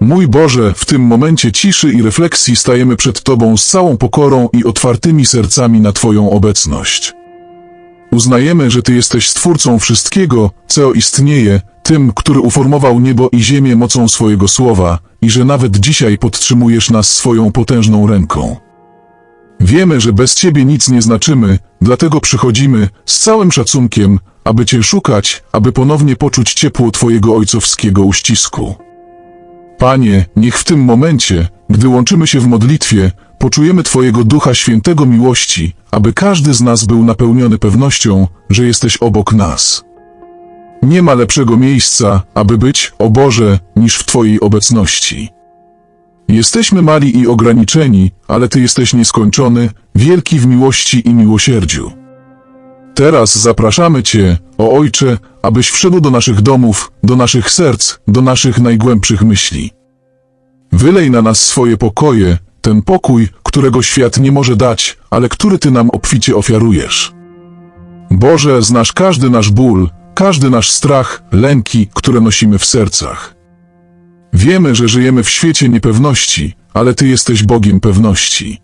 Mój Boże, w tym momencie ciszy i refleksji stajemy przed Tobą z całą pokorą i otwartymi sercami na Twoją obecność. Uznajemy, że Ty jesteś Stwórcą wszystkiego, co istnieje, tym, który uformował niebo i ziemię mocą swojego słowa i że nawet dzisiaj podtrzymujesz nas swoją potężną ręką. Wiemy, że bez Ciebie nic nie znaczymy, dlatego przychodzimy z całym szacunkiem, aby Cię szukać, aby ponownie poczuć ciepło Twojego ojcowskiego uścisku. Panie, niech w tym momencie, gdy łączymy się w modlitwie, poczujemy Twojego Ducha Świętego miłości, aby każdy z nas był napełniony pewnością, że jesteś obok nas. Nie ma lepszego miejsca, aby być, o Boże, niż w Twojej obecności. Jesteśmy mali i ograniczeni, ale Ty jesteś nieskończony, wielki w miłości i miłosierdziu. Teraz zapraszamy Cię, o Ojcze, abyś wszedł do naszych domów, do naszych serc, do naszych najgłębszych myśli. Wylej na nas swoje pokoje, ten pokój, którego świat nie może dać, ale który Ty nam obficie ofiarujesz. Boże, znasz każdy nasz ból, każdy nasz strach, lęki, które nosimy w sercach. Wiemy, że żyjemy w świecie niepewności, ale Ty jesteś Bogiem pewności.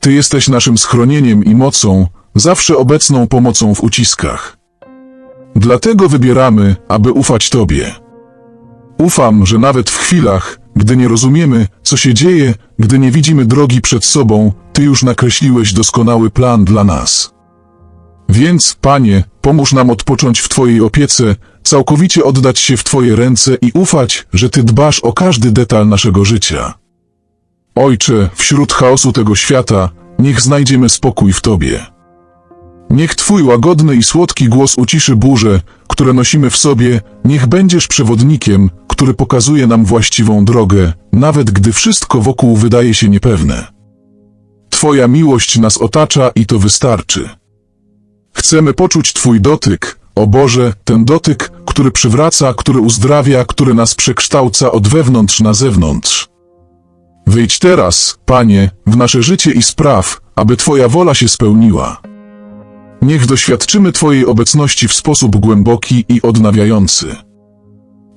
Ty jesteś naszym schronieniem i mocą, zawsze obecną pomocą w uciskach. Dlatego wybieramy, aby ufać Tobie. Ufam, że nawet w chwilach, gdy nie rozumiemy, co się dzieje, gdy nie widzimy drogi przed sobą, Ty już nakreśliłeś doskonały plan dla nas. Więc, Panie, pomóż nam odpocząć w Twojej opiece, całkowicie oddać się w Twoje ręce i ufać, że Ty dbasz o każdy detal naszego życia. Ojcze, wśród chaosu tego świata, niech znajdziemy spokój w Tobie. Niech Twój łagodny i słodki głos uciszy burze, które nosimy w sobie, niech będziesz przewodnikiem, który pokazuje nam właściwą drogę, nawet gdy wszystko wokół wydaje się niepewne. Twoja miłość nas otacza i to wystarczy. Chcemy poczuć Twój dotyk, o Boże, ten dotyk, który przywraca, który uzdrawia, który nas przekształca od wewnątrz na zewnątrz. Wyjdź teraz, Panie, w nasze życie i spraw, aby Twoja wola się spełniła. Niech doświadczymy Twojej obecności w sposób głęboki i odnawiający.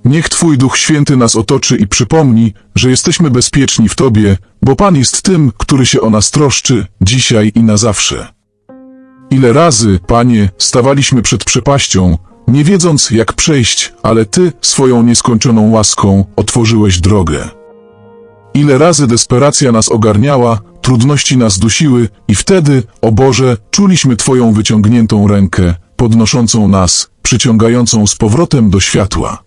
Niech Twój Duch Święty nas otoczy i przypomni, że jesteśmy bezpieczni w Tobie, bo Pan jest tym, który się o nas troszczy, dzisiaj i na zawsze. Ile razy, Panie, stawaliśmy przed przepaścią, nie wiedząc jak przejść, ale Ty, swoją nieskończoną łaską, otworzyłeś drogę. Ile razy desperacja nas ogarniała, trudności nas dusiły i wtedy, o Boże, czuliśmy Twoją wyciągniętą rękę, podnoszącą nas, przyciągającą z powrotem do światła.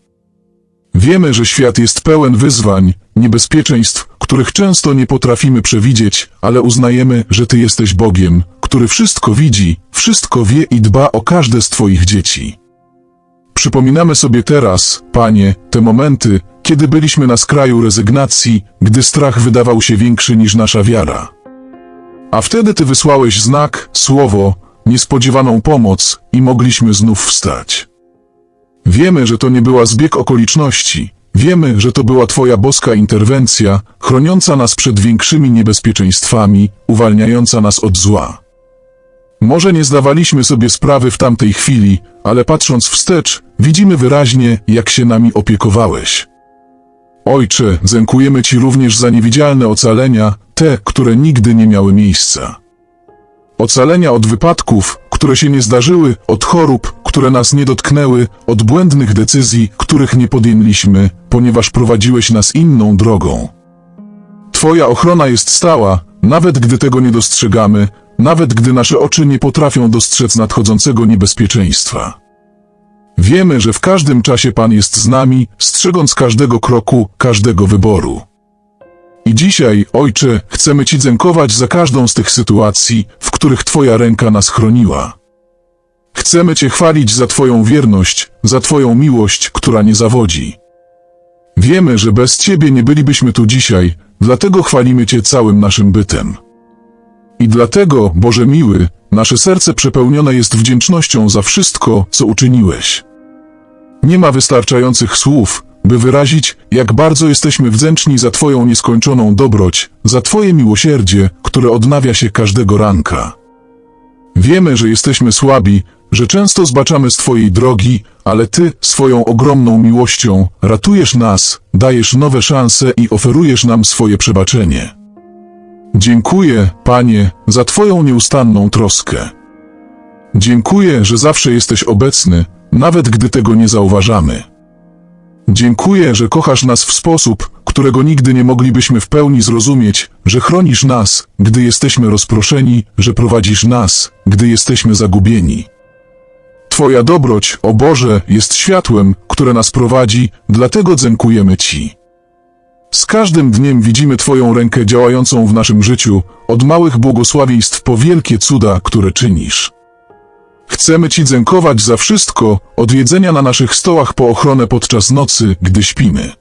Wiemy, że świat jest pełen wyzwań, niebezpieczeństw, których często nie potrafimy przewidzieć, ale uznajemy, że Ty jesteś Bogiem, który wszystko widzi, wszystko wie i dba o każde z Twoich dzieci. Przypominamy sobie teraz, Panie, te momenty, kiedy byliśmy na skraju rezygnacji, gdy strach wydawał się większy niż nasza wiara. A wtedy Ty wysłałeś znak, słowo, niespodziewaną pomoc i mogliśmy znów wstać. Wiemy, że to nie była zbieg okoliczności. Wiemy, że to była Twoja boska interwencja, chroniąca nas przed większymi niebezpieczeństwami, uwalniająca nas od zła. Może nie zdawaliśmy sobie sprawy w tamtej chwili, ale patrząc wstecz, widzimy wyraźnie, jak się nami opiekowałeś. Ojcze, dziękujemy Ci również za niewidzialne ocalenia, te, które nigdy nie miały miejsca. Ocalenia od wypadków, które się nie zdarzyły, od chorób, które nas nie dotknęły, od błędnych decyzji, których nie podjęliśmy, ponieważ prowadziłeś nas inną drogą. Twoja ochrona jest stała, nawet gdy tego nie dostrzegamy, nawet gdy nasze oczy nie potrafią dostrzec nadchodzącego niebezpieczeństwa. Wiemy, że w każdym czasie Pan jest z nami, strzegąc każdego kroku, każdego wyboru. I dzisiaj, Ojcze, chcemy Ci dziękować za każdą z tych sytuacji, w których Twoja ręka nas chroniła. Chcemy Cię chwalić za Twoją wierność, za Twoją miłość, która nie zawodzi. Wiemy, że bez Ciebie nie bylibyśmy tu dzisiaj, dlatego chwalimy Cię całym naszym bytem. I dlatego, Boże miły, nasze serce przepełnione jest wdzięcznością za wszystko, co uczyniłeś. Nie ma wystarczających słów, by wyrazić, jak bardzo jesteśmy wdzięczni za Twoją nieskończoną dobroć, za Twoje miłosierdzie, które odnawia się każdego ranka. Wiemy, że jesteśmy słabi, że często zbaczamy z Twojej drogi, ale Ty swoją ogromną miłością ratujesz nas, dajesz nowe szanse i oferujesz nam swoje przebaczenie. Dziękuję, Panie, za Twoją nieustanną troskę. Dziękuję, że zawsze jesteś obecny, nawet gdy tego nie zauważamy. Dziękuję, że kochasz nas w sposób, którego nigdy nie moglibyśmy w pełni zrozumieć, że chronisz nas, gdy jesteśmy rozproszeni, że prowadzisz nas, gdy jesteśmy zagubieni. Twoja dobroć, o Boże, jest światłem, które nas prowadzi, dlatego dziękujemy Ci. Z każdym dniem widzimy Twoją rękę działającą w naszym życiu, od małych błogosławieństw po wielkie cuda, które czynisz. Chcemy Ci dziękować za wszystko, od jedzenia na naszych stołach po ochronę podczas nocy, gdy śpimy.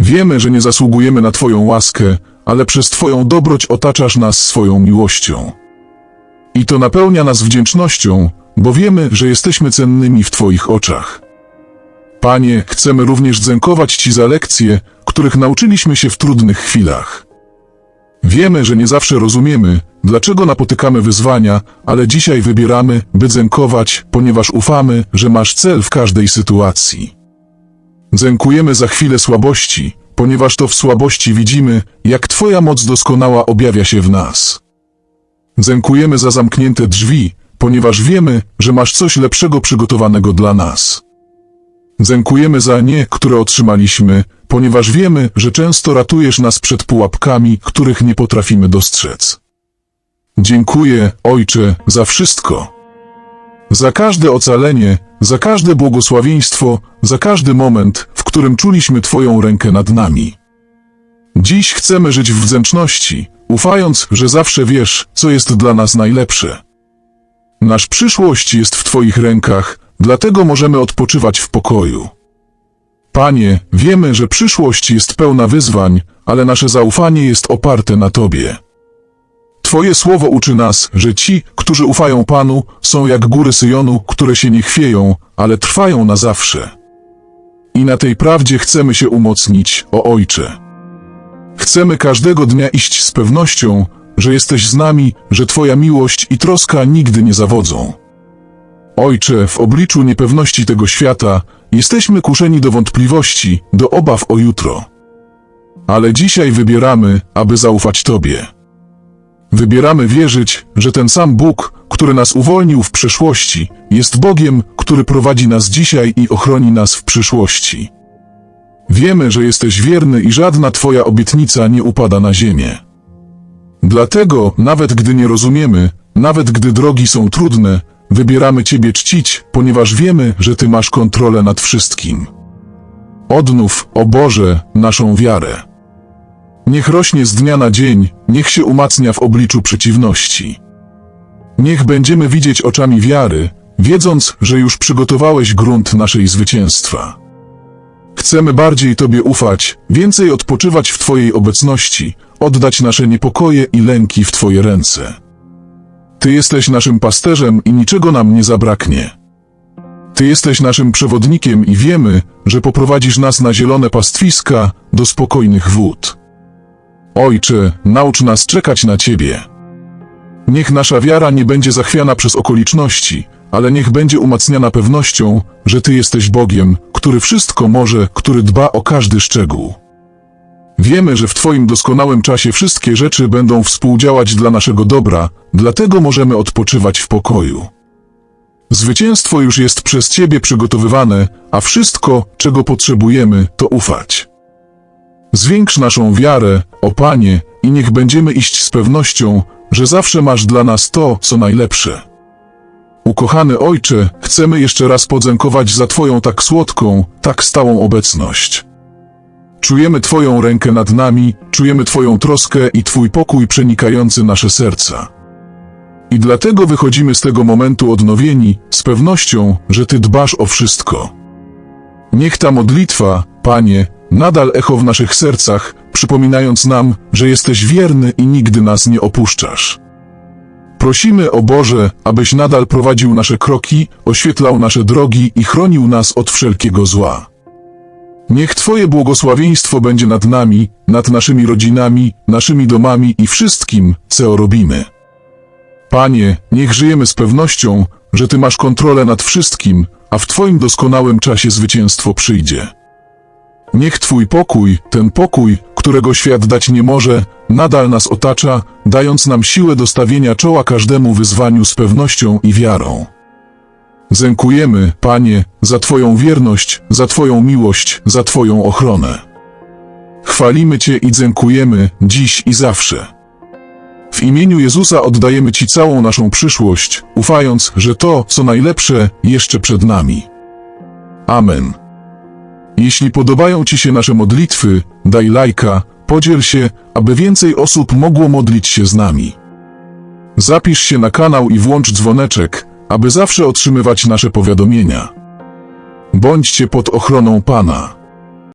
Wiemy, że nie zasługujemy na Twoją łaskę, ale przez Twoją dobroć otaczasz nas swoją miłością. I to napełnia nas wdzięcznością, bo wiemy, że jesteśmy cennymi w Twoich oczach. Panie, chcemy również dziękować Ci za lekcje, których nauczyliśmy się w trudnych chwilach. Wiemy, że nie zawsze rozumiemy, dlaczego napotykamy wyzwania, ale dzisiaj wybieramy, by dziękować, ponieważ ufamy, że masz cel w każdej sytuacji. Dziękujemy za chwilę słabości, ponieważ to w słabości widzimy, jak Twoja moc doskonała objawia się w nas. Dziękujemy za zamknięte drzwi, ponieważ wiemy, że masz coś lepszego przygotowanego dla nas. Dziękujemy za nie, które otrzymaliśmy, ponieważ wiemy, że często ratujesz nas przed pułapkami, których nie potrafimy dostrzec. Dziękuję, Ojcze, za wszystko. Za każde ocalenie, za każde błogosławieństwo, za każdy moment, w którym czuliśmy Twoją rękę nad nami. Dziś chcemy żyć w wdzięczności, ufając, że zawsze wiesz, co jest dla nas najlepsze. Nasz przyszłość jest w Twoich rękach, dlatego możemy odpoczywać w pokoju. Panie, wiemy, że przyszłość jest pełna wyzwań, ale nasze zaufanie jest oparte na Tobie. Twoje słowo uczy nas, że ci, którzy ufają Panu, są jak góry Syjonu, które się nie chwieją, ale trwają na zawsze. I na tej prawdzie chcemy się umocnić, o Ojcze. Chcemy każdego dnia iść z pewnością, że jesteś z nami, że Twoja miłość i troska nigdy nie zawodzą. Ojcze, w obliczu niepewności tego świata, jesteśmy kuszeni do wątpliwości, do obaw o jutro. Ale dzisiaj wybieramy, aby zaufać Tobie. Wybieramy wierzyć, że ten sam Bóg, który nas uwolnił w przeszłości, jest Bogiem, który prowadzi nas dzisiaj i ochroni nas w przyszłości. Wiemy, że jesteś wierny i żadna Twoja obietnica nie upada na ziemię. Dlatego, nawet gdy nie rozumiemy, nawet gdy drogi są trudne, wybieramy Ciebie czcić, ponieważ wiemy, że Ty masz kontrolę nad wszystkim. Odnów, o Boże, naszą wiarę. Niech rośnie z dnia na dzień, niech się umacnia w obliczu przeciwności. Niech będziemy widzieć oczami wiary, wiedząc, że już przygotowałeś grunt naszej zwycięstwa. Chcemy bardziej Tobie ufać, więcej odpoczywać w Twojej obecności, oddać nasze niepokoje i lęki w Twoje ręce. Ty jesteś naszym pasterzem i niczego nam nie zabraknie. Ty jesteś naszym przewodnikiem i wiemy, że poprowadzisz nas na zielone pastwiska, do spokojnych wód. Ojcze, naucz nas czekać na Ciebie. Niech nasza wiara nie będzie zachwiana przez okoliczności, ale niech będzie umacniana pewnością, że Ty jesteś Bogiem, który wszystko może, który dba o każdy szczegół. Wiemy, że w Twoim doskonałym czasie wszystkie rzeczy będą współdziałać dla naszego dobra, dlatego możemy odpoczywać w pokoju. Zwycięstwo już jest przez Ciebie przygotowywane, a wszystko, czego potrzebujemy, to ufać. Zwiększ naszą wiarę, o Panie, i niech będziemy iść z pewnością, że zawsze masz dla nas to, co najlepsze. Ukochany Ojcze, chcemy jeszcze raz podziękować za Twoją tak słodką, tak stałą obecność. Czujemy Twoją rękę nad nami, czujemy Twoją troskę i Twój pokój przenikający nasze serca. I dlatego wychodzimy z tego momentu odnowieni, z pewnością, że Ty dbasz o wszystko. Niech ta modlitwa, Panie, nadal echo w naszych sercach, przypominając nam, że jesteś wierny i nigdy nas nie opuszczasz. Prosimy o Boże, abyś nadal prowadził nasze kroki, oświetlał nasze drogi i chronił nas od wszelkiego zła. Niech Twoje błogosławieństwo będzie nad nami, nad naszymi rodzinami, naszymi domami i wszystkim, co robimy. Panie, niech żyjemy z pewnością, że Ty masz kontrolę nad wszystkim, a w Twoim doskonałym czasie zwycięstwo przyjdzie. Niech Twój pokój, ten pokój, którego świat dać nie może, nadal nas otacza, dając nam siłę do stawienia czoła każdemu wyzwaniu z pewnością i wiarą. Dziękujemy, Panie, za Twoją wierność, za Twoją miłość, za Twoją ochronę. Chwalimy Cię i dziękujemy dziś i zawsze. W imieniu Jezusa oddajemy Ci całą naszą przyszłość, ufając, że to, co najlepsze, jeszcze przed nami. Amen. Jeśli podobają Ci się nasze modlitwy, daj lajka, podziel się, aby więcej osób mogło modlić się z nami. Zapisz się na kanał i włącz dzwoneczek, aby zawsze otrzymywać nasze powiadomienia. Bądźcie pod ochroną Pana.